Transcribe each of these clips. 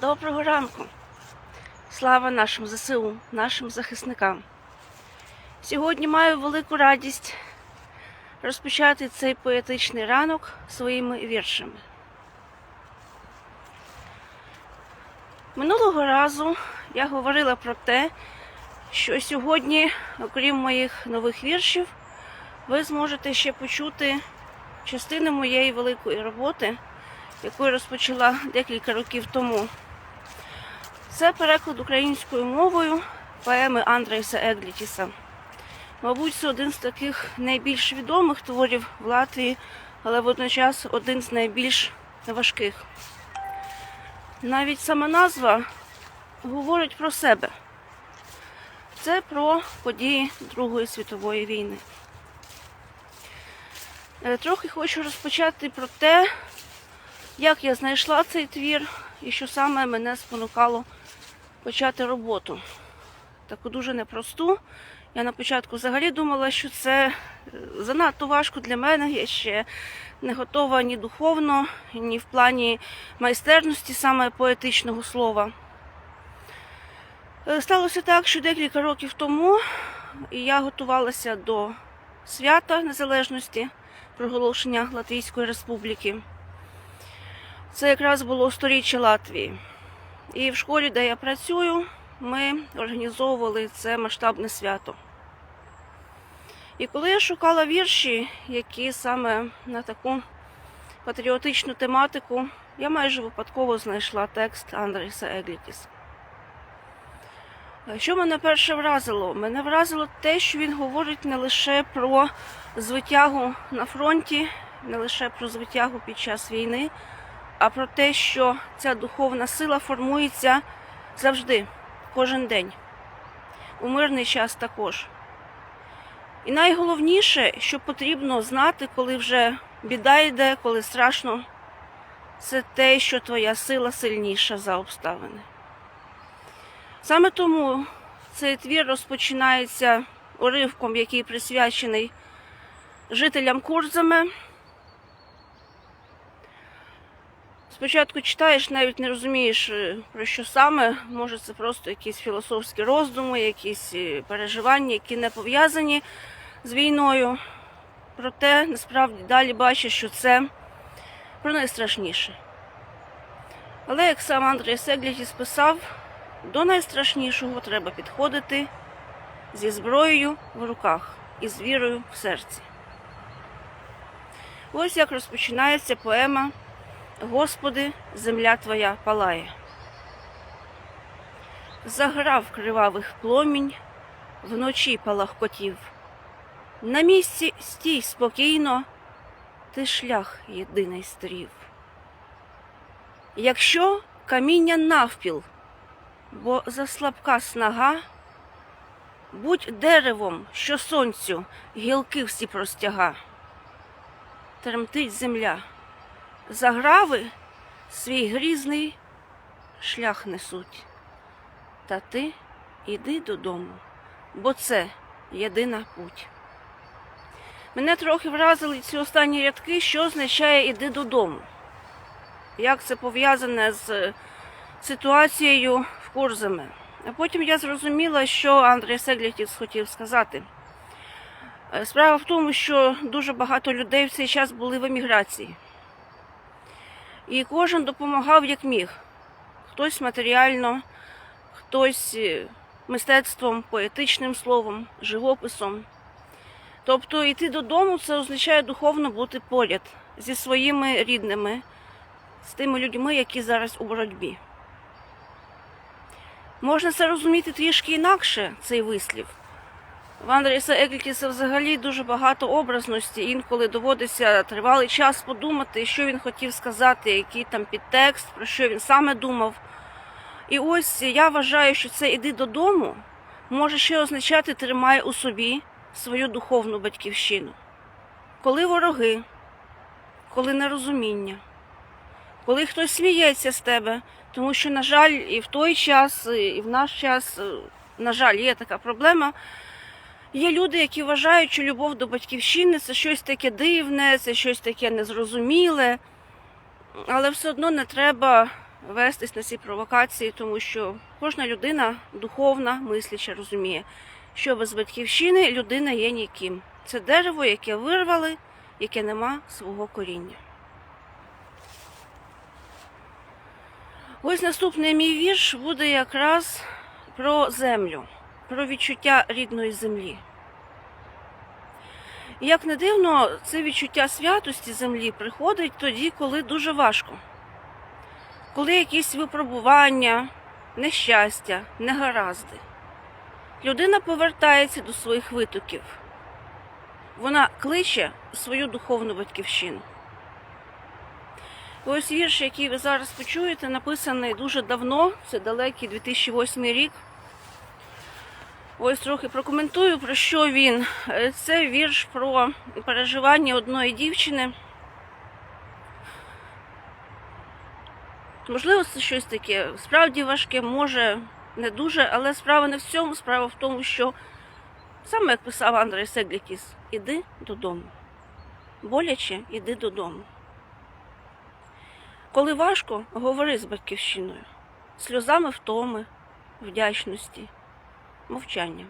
Доброго ранку. Слава нашим ЗСУ, нашим захисникам. Сьогодні маю велику радість розпочати цей поетичний ранок своїми віршами. Минулого разу я говорила про те, що сьогодні, окрім моїх нових віршів, ви зможете ще почути частину моєї великої роботи, яку я розпочала декілька років тому. Це переклад українською мовою поеми Андрейса Еглітіса. Мабуть, це один з таких найбільш відомих творів в Латвії, але водночас один з найбільш важких. Навіть сама назва говорить про себе. Це про події Другої світової війни. Е, Трохи хочу розпочати про те, як я знайшла цей твір і що саме мене спонукало почати роботу. Таку дуже непросту. Я на початку взагалі думала, що це е, занадто важко для мене. Я ще не готова ні духовно, ні в плані майстерності саме поетичного слова. Е, Сталося так, що декілька років тому я готувалася до свята Незалежності, проголошення Латвійської Республіки. Це якраз було сторіччя Латвії. І в школі, де я працюю, ми організовували це масштабне свято. І коли я шукала вірші, які саме на таку патріотичну тематику, я майже випадково знайшла текст Андрейса Еглітіс. Що мене перше вразило? Мене вразило те, що він говорить не лише про звитягу на фронті, не лише про звитягу під час війни, а про те, що ця духовна сила формується завжди, кожен день, у мирний час також. І найголовніше, що потрібно знати, коли вже біда йде, коли страшно, це те, що твоя сила сильніша за обставини. Саме тому цей твір розпочинається уривком, який присвячений жителям Курзами. Спочатку читаєш, навіть не розумієш, е, про що саме. Може, це просто якісь філософські роздуми, якісь е, переживання, які не пов'язані з війною. Проте насправді далі бачиш, що це про найстрашніше. Але як сам Андрій Сеглітіс писав, до найстрашнішого треба підходити зі зброєю в руках і з вірою в серці. Ось як розпочинається поема Господи, земля Твоя палає. Заграв кривавих пломінь, вночі палахкотів. На місці стій спокійно, ти шлях єдиний стрів. Якщо каміння навпіл, бо заслабка снага, будь деревом, що сонцю гілки всі простяга, тремтить земля заграви свій грізний шлях несуть. Та ти іди додому, бо це єдина путь. Мене трохи вразили ці останні рядки, що означає іди додому. Як це пов'язане з ситуацією в Курзами. А потім я зрозуміла, що Андрій Сеглітіс хотів сказати. Е, Справа в тому, що дуже багато людей в цей час були в еміграції. І кожен допомагав як міг. Хтось матеріально, хтось е, мистецтвом, поетичним словом, живописом. Тобто йти додому це означає духовно бути поряд зі своїми рідними, з тими людьми, які зараз у боротьбі. Можна це розуміти трішки інакше, цей вислів. В Андріса Еклітіса взагалі дуже багато образності. Інколи доводиться тривалий час подумати, що він хотів сказати, який там підтекст, про що він саме думав. І ось я вважаю, що це іди додому може ще означати тримай у собі свою духовну батьківщину. Коли вороги, коли нерозуміння, коли хтось сміється з тебе, тому що, на жаль, і в той час, і в наш час, на жаль, є така проблема. Є люди, які вважають, що любов до батьківщини це щось таке дивне, це щось таке незрозуміле, але все одно не треба вестись на ці провокації, тому що кожна людина духовна, мисляча, розуміє, що без батьківщини людина є ніким. Це дерево, яке вирвали, яке нема свого коріння. Ось наступний мій вірш буде якраз про землю, про відчуття рідної землі. Як не дивно, це відчуття святості землі приходить тоді, коли дуже важко. Коли якісь випробування, нещастя, негаразди. Людина повертається до своїх витоків. Вона кличе свою духовну батьківщину. Ось вірш, який ви зараз почуєте, написаний дуже давно, це далекий 2008 рік. Ось трохи прокоментую, про що він. Е, Це вірш про переживання одної дівчини. Можливо, це щось таке справді важке, може не дуже, але справа не в цьому. Справа в тому, що саме як писав Андрей Сеглікіс, іди додому. Боляче, іди додому. Коли важко, говори з батьківщиною, сльозами втоми, вдячності, мовчанням,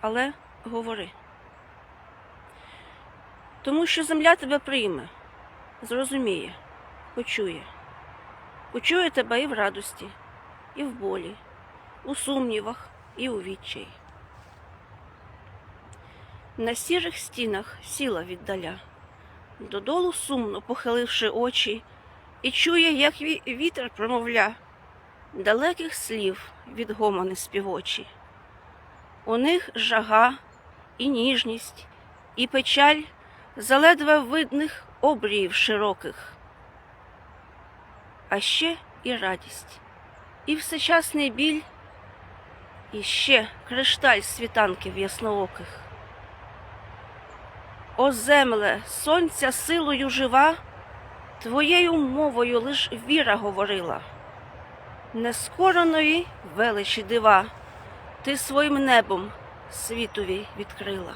але говори. Тому що земля тебе прийме, зрозуміє, почує. Почує тебе і в радості, і в болі, у сумнівах, і у відчаї. На сірих стінах сіла віддаля, додолу сумно похиливши очі, і чує, як вітер промовля далеких слів від гомони співочі. У них жага і ніжність, і печаль заледве видних обріїв широких, а ще і радість, і всечасний біль, і ще кришталь світанків яснооких. О земле, сонця силою жива, твоєю мовою лиш віра говорила. Нескореної величі дива, ти своїм небом світові відкрила.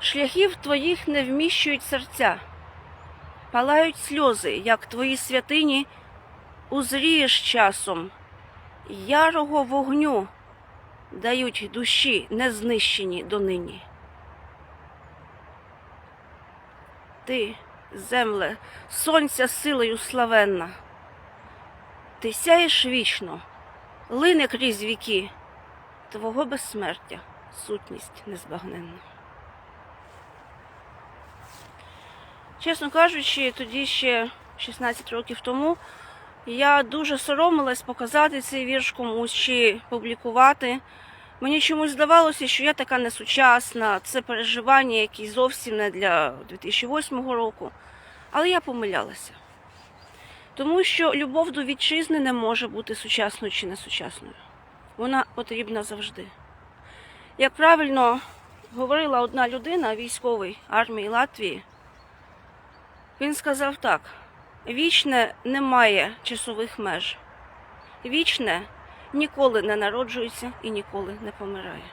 Шляхів твоїх не вміщують серця, палають сльози, як твої святині, узрієш часом, ярого вогню дають душі незнищені донині. Ти, земле, сонця силою славенна, ти сяєш вічно, лине крізь віки, твого безсмертя, сутність незбагненна. Чесно кажучи, тоді ще 16 років тому я дуже соромилась показати цей вірш комусь чи публікувати. Мені чомусь здавалося, що я така несучасна, це переживання, які зовсім не для 2008 року. Але я помилялася. Тому що любов до вітчизни не може бути сучасною чи несучасною. Вона потрібна завжди. Як правильно говорила одна людина, військовий армії Латвії, він сказав так: вічне не має часових меж. Вічне ніколи не народжується і ніколи не помирає.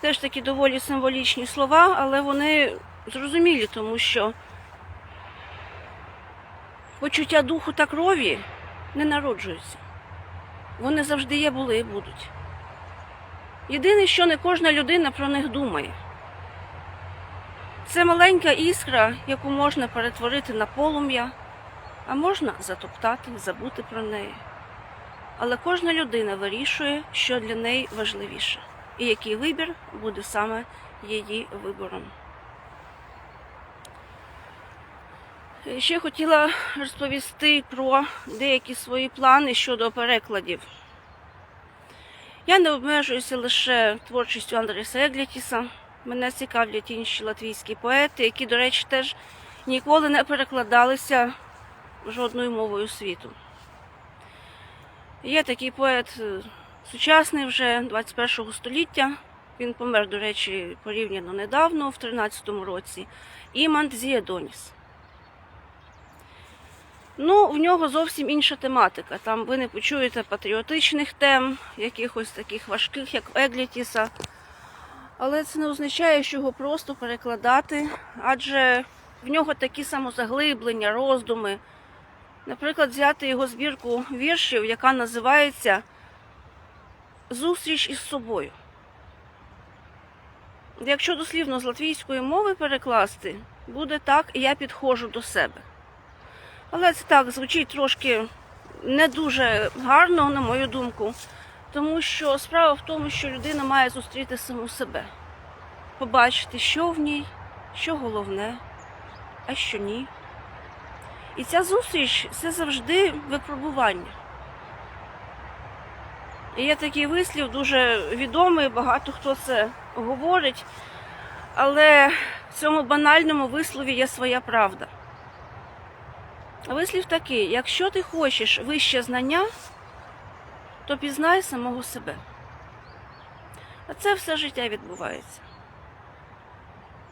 Теж такі доволі символічні слова, але вони зрозумілі, тому що почуття духу та крові не народжуються. Вони завжди є, були і будуть. Єдине, що не кожна людина про них думає. Це маленька іскра, яку можна перетворити на полум'я, а можна затоптати, забути про неї. Але кожна людина вирішує, що для неї важливіше, і який вибір буде саме її вибором. І Ще хотіла розповісти про деякі свої плани щодо перекладів. Я не обмежуюся лише творчістю Андреса Еглітіса. Мене цікавлять інші латвійські поети, які, до речі, теж ніколи не перекладалися жодною мовою світу. Є такий поет е, сучасний вже 21 століття. Він помер, до речі, порівняно недавно, в 13-му році. Імант Зієдоніс. Ну, в нього зовсім інша тематика. Там ви не почуєте патріотичних тем, якихось таких важких, як Еглітіса. Але це не означає, що його просто перекладати, адже в нього такі самозаглиблення, роздуми, Наприклад, взяти його збірку віршів, яка називається Зустріч із собою. Якщо дослівно з латвійської мови перекласти, буде так, я підходжу до себе. Але це так звучить трошки не дуже гарно, на мою думку, тому що справа в тому, що людина має зустріти саму себе, побачити, що в ній, що головне, а що ні. І ця зустріч це завжди випробування. І є такий вислів, дуже відомий, багато хто це говорить, але в цьому банальному вислові є своя правда. Вислів такий: якщо ти хочеш вище знання, то пізнай самого себе. А це все життя відбувається.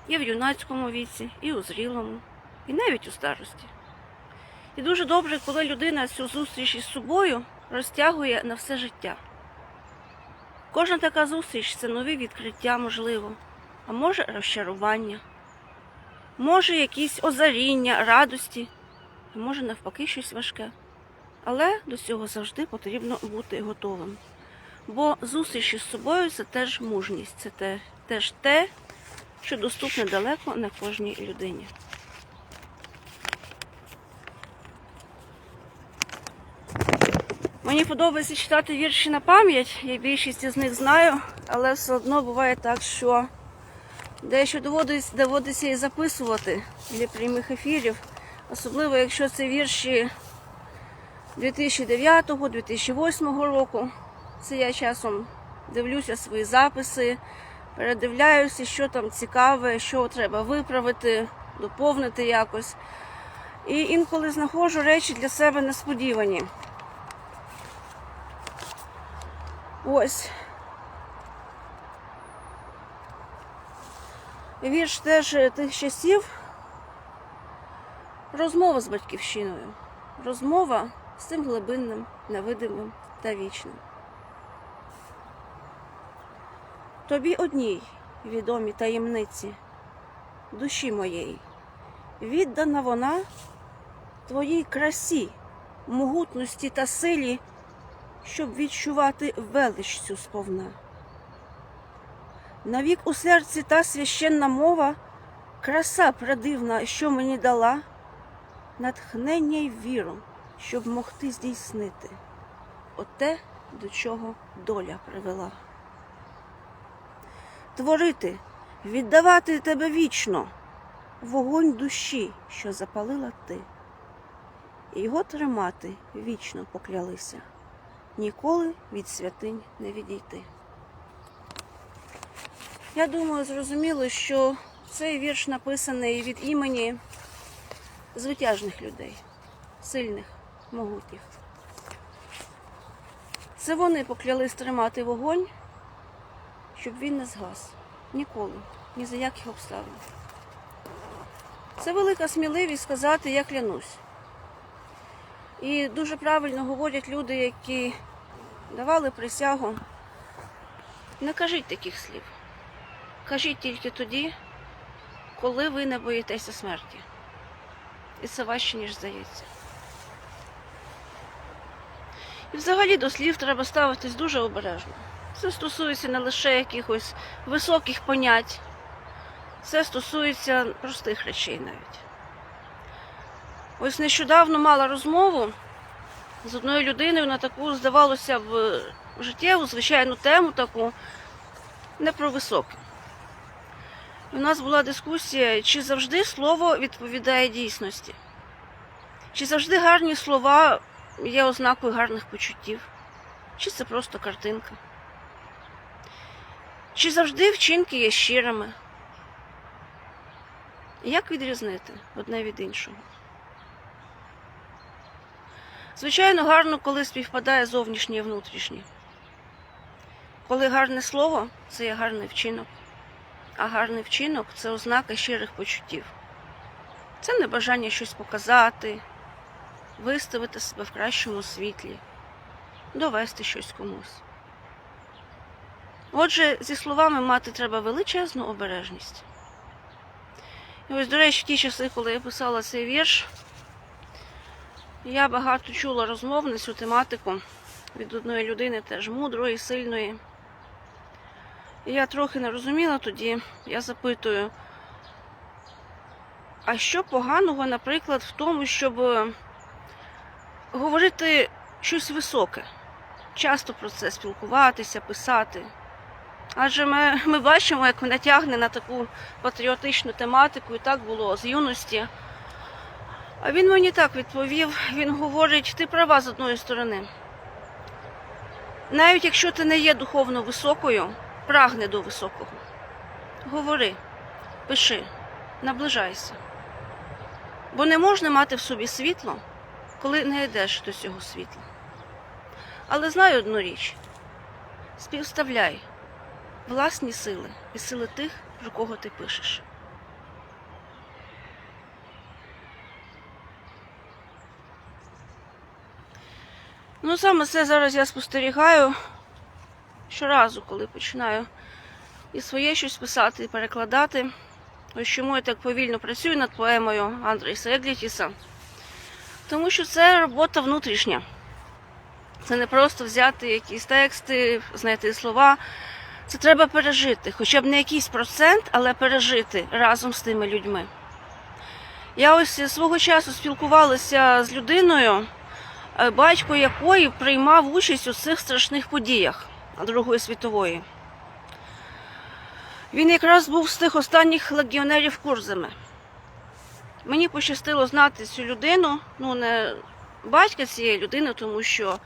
І в юнацькому віці, і у зрілому, і навіть у старості. І дуже добре, коли людина цю зустріч із собою розтягує на все життя. Кожна така зустріч це нові відкриття, можливо, а може розчарування, може якісь озаріння, радості, а може навпаки щось важке. Але до цього завжди потрібно бути готовим. Бо зустріч із собою це теж мужність, це те, теж те, що доступне далеко не кожній людині. Мені подобається читати вірші на пам'ять, я більшість із них знаю, але все одно буває так, що дещо доводиться, доводиться і записувати для прямих ефірів, особливо якщо це вірші 2009-2008 року. Це я часом дивлюся свої записи, передивляюся, що там цікаве, що треба виправити, доповнити якось. І інколи знаходжу речі для себе несподівані. Ось. Вірш теж тих часів. Розмова з батьківщиною. Розмова з цим глибинним, невидимим та вічним. Тобі одній відомі таємниці душі моєї. Віддана вона твоїй красі, могутності та силі щоб відчувати велич цю сповна. Навік у серці та священна мова, краса прадивна, що мені дала, натхнення й віру, щоб могти здійснити оте, до чого доля привела. Творити, віддавати тебе вічно, вогонь душі, що запалила ти, і його тримати вічно поклялися ніколи від святинь не відійти. Я думаю, зрозуміло, що цей вірш написаний від імені звитяжних людей, сильних, могутніх. Це вони поклялись тримати вогонь, щоб він не згас. Ніколи, ні за яких обставин. Це велика сміливість сказати я клянусь. І дуже правильно говорять люди, які давали присягу. Не кажіть таких слів. Кажіть тільки тоді, коли ви не боїтеся смерті. І це важче, ніж здається. І взагалі до слів треба ставитись дуже обережно. Це стосується не лише якихось високих понять, це стосується простих речей навіть. Ось нещодавно мала розмову з одною людиною на таку, здавалося б, життєву, звичайну тему таку, не про високе. У нас була дискусія, чи завжди слово відповідає дійсності, чи завжди гарні слова є ознакою гарних почуттів, чи це просто картинка, чи завжди вчинки є щирими. Як відрізнити одне від іншого? Звичайно, гарно, коли співпадає зовнішнє і внутрішнє. Коли гарне слово це є гарний вчинок, а гарний вчинок це ознака щирих почуттів. Це не бажання щось показати, виставити себе в кращому світлі, довести щось комусь. Отже, зі словами мати треба величезну обережність. І ось, до речі, в ті часи, коли я писала цей вірш, Я багато чула розмов на цю тематику від одної людини, теж мудрої, сильної. Я трохи не розуміла тоді, я запитую, а що поганого, наприклад, в тому, щоб е, говорити щось високе, часто про це спілкуватися, писати. Адже ми, ми бачимо, як мене тягне на таку патріотичну тематику, і так було з юності. А він мені так відповів: він говорить, ти права з одної сторони. Навіть якщо ти не є духовно високою, прагни до високого. Говори, пиши, наближайся. Бо не можна мати в собі світло, коли не йдеш до цього світла. Але знаю одну річ: співставляй власні сили і сили тих, про кого ти пишеш. Ну, саме це зараз я спостерігаю щоразу, коли починаю і своє щось писати, і перекладати. Ось чому я так повільно працюю над поемою Андрейса Еглітіса. Тому що це робота внутрішня. Це не просто взяти якісь тексти, знайти слова. Це треба пережити, хоча б не якийсь процент, але пережити разом з тими людьми. Я ось свого часу спілкувалася з людиною, е, батько якої приймав участь у цих страшних подіях Другої світової. Він якраз був з тих останніх легіонерів Курзами. Мені пощастило знати цю людину, ну не батька цієї людини, тому що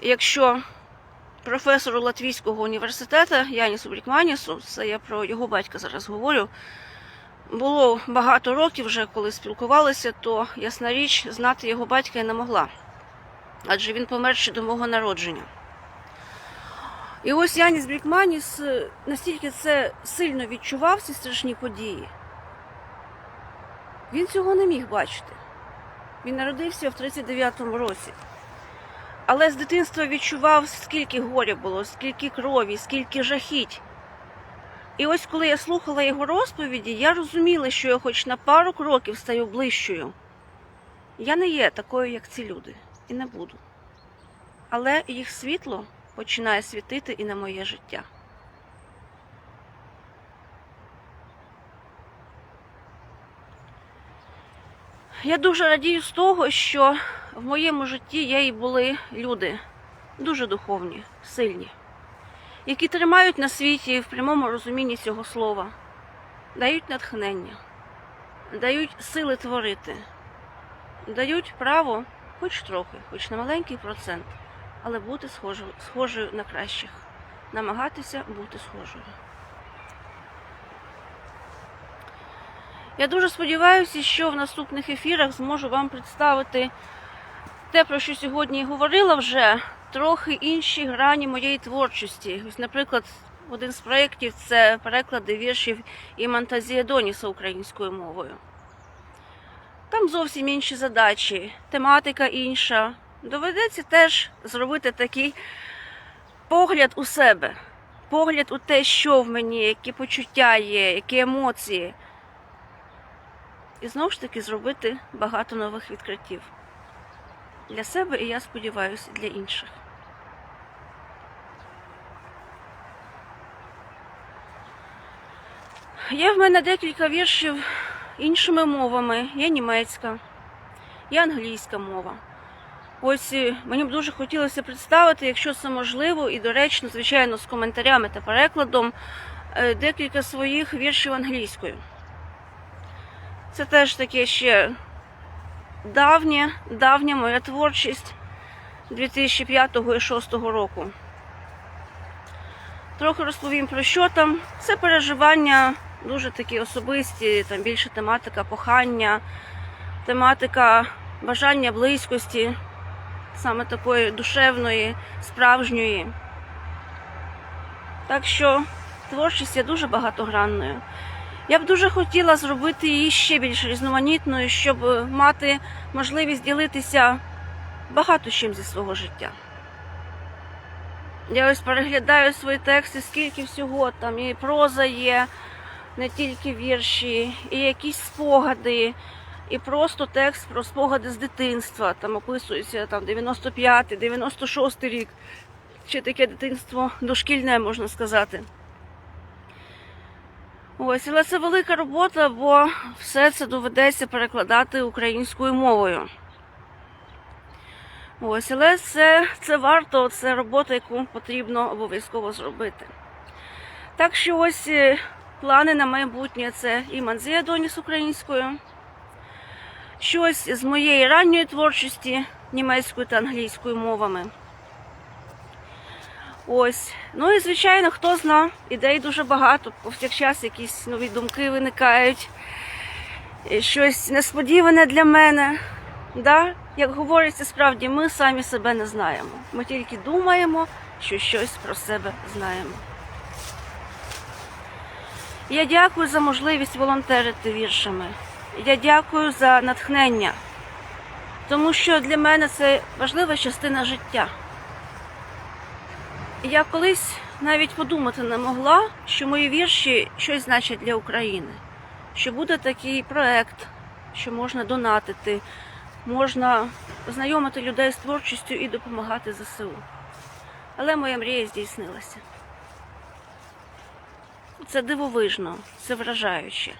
якщо професору Латвійського університету Янісу Брікманісу, це я про його батька зараз говорю, було багато років вже, коли спілкувалися, то ясна річ, знати його батька я не могла. Адже він помер ще до мого народження. І ось Яніс Брікманіс е, настільки це сильно відчував ці страшні події. Він цього не міг бачити. Він народився в 39-му році. Але з дитинства відчував, скільки горя було, скільки крові, скільки жахіть. І ось коли я слухала його розповіді, я розуміла, що я хоч на пару кроків стаю ближчою. Я не є такою, як ці люди, і не буду. Але їх світло починає світити і на моє життя. Я дуже радію з того, що в моєму житті є і були люди дуже духовні, сильні, які тримають на світі в прямому розумінні цього слова, дають натхнення, дають сили творити, дають право, хоч трохи, хоч на маленький процент, але бути схожою, схожою на кращих, намагатися бути схожою. Я дуже сподіваюся, що в наступних ефірах зможу вам представити те, про що сьогодні говорила вже, трохи інші грані моєї творчості. Ось, наприклад, один з проєктів це переклади віршів Імантазія Доніса українською мовою. Там зовсім інші задачі, тематика інша. Доведеться теж зробити такий погляд у себе, погляд у те, що в мені, які почуття є, які емоції. І знову ж таки зробити багато нових відкриттів для себе і я сподіваюся, для інших. Є в мене декілька віршів іншими мовами. Є німецька, є англійська мова. Ось е, мені б дуже хотілося представити, якщо це можливо, і доречно, звичайно, з коментарями та перекладом, е, декілька своїх віршів англійською. Це теж таке ще давня, давня моя творчість 2005 і 2006 року. Трохи розповім про що там. Це переживання дуже такі особисті, там більше тематика кохання, тематика бажання близькості, саме такої душевної, справжньої. Так що творчість є дуже багатогранною. Я б дуже хотіла зробити її ще більш різноманітною, щоб мати можливість ділитися багато чим зі свого життя. Я ось переглядаю свої тексти, скільки всього там і проза є, не тільки вірші, і якісь спогади, і просто текст про спогади з дитинства. Там описується там 95-й, 96-й рік, чи таке дитинство дошкільне, можна сказати. Ось, але це велика робота, бо все це доведеться перекладати українською мовою. Ось, але це, це варто, це робота, яку потрібно обов'язково зробити. Так що ось е, плани на майбутнє це і Манзія Доніс українською, щось з моєї ранньої творчості німецькою та англійською мовами. Ось. Ну і звичайно, хто зна, ідей дуже багато, повсякчас якісь нові думки виникають, щось несподіване для мене. Да? Як говориться, справді ми самі себе не знаємо. Ми тільки думаємо, що щось про себе знаємо. Я дякую за можливість волонтерити віршами. Я дякую за натхнення, тому що для мене це важлива частина життя. Я колись навіть подумати не могла, що мої вірші щось значать для України, що буде такий проект, що можна донатити, можна знайомити людей з творчістю і допомагати ЗСУ. Але моя мрія здійснилася. Це дивовижно, це вражаюче.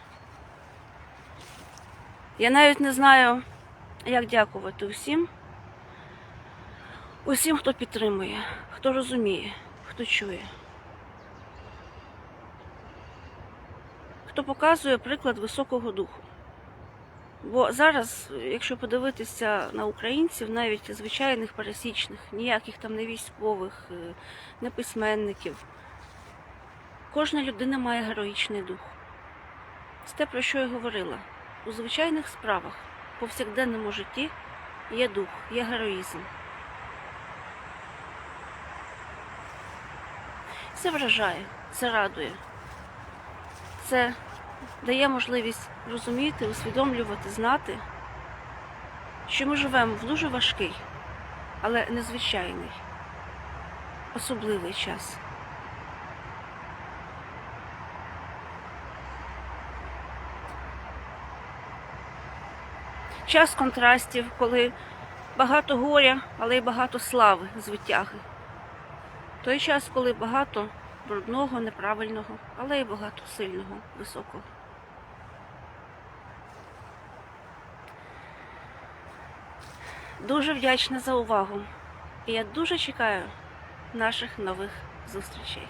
Я навіть не знаю, як дякувати усім, усім, хто підтримує, хто розуміє, хто чує, хто показує приклад високого духу. Бо зараз, якщо подивитися на українців, навіть звичайних пересічних, ніяких там не військових, е, не письменників, кожна людина має героїчний дух. Це те, про що я говорила. У звичайних справах, в повсякденному житті є дух, є героїзм. Це вражає, це радує. Це дає можливість розуміти, усвідомлювати, знати, що ми живемо в дуже важкий, але незвичайний, особливий час. Час контрастів, коли багато горя, але й багато слави з витяги. Той час, коли багато брудного, неправильного, але й багато сильного, високого. Дуже вдячна за увагу. І я дуже чекаю наших нових зустрічей.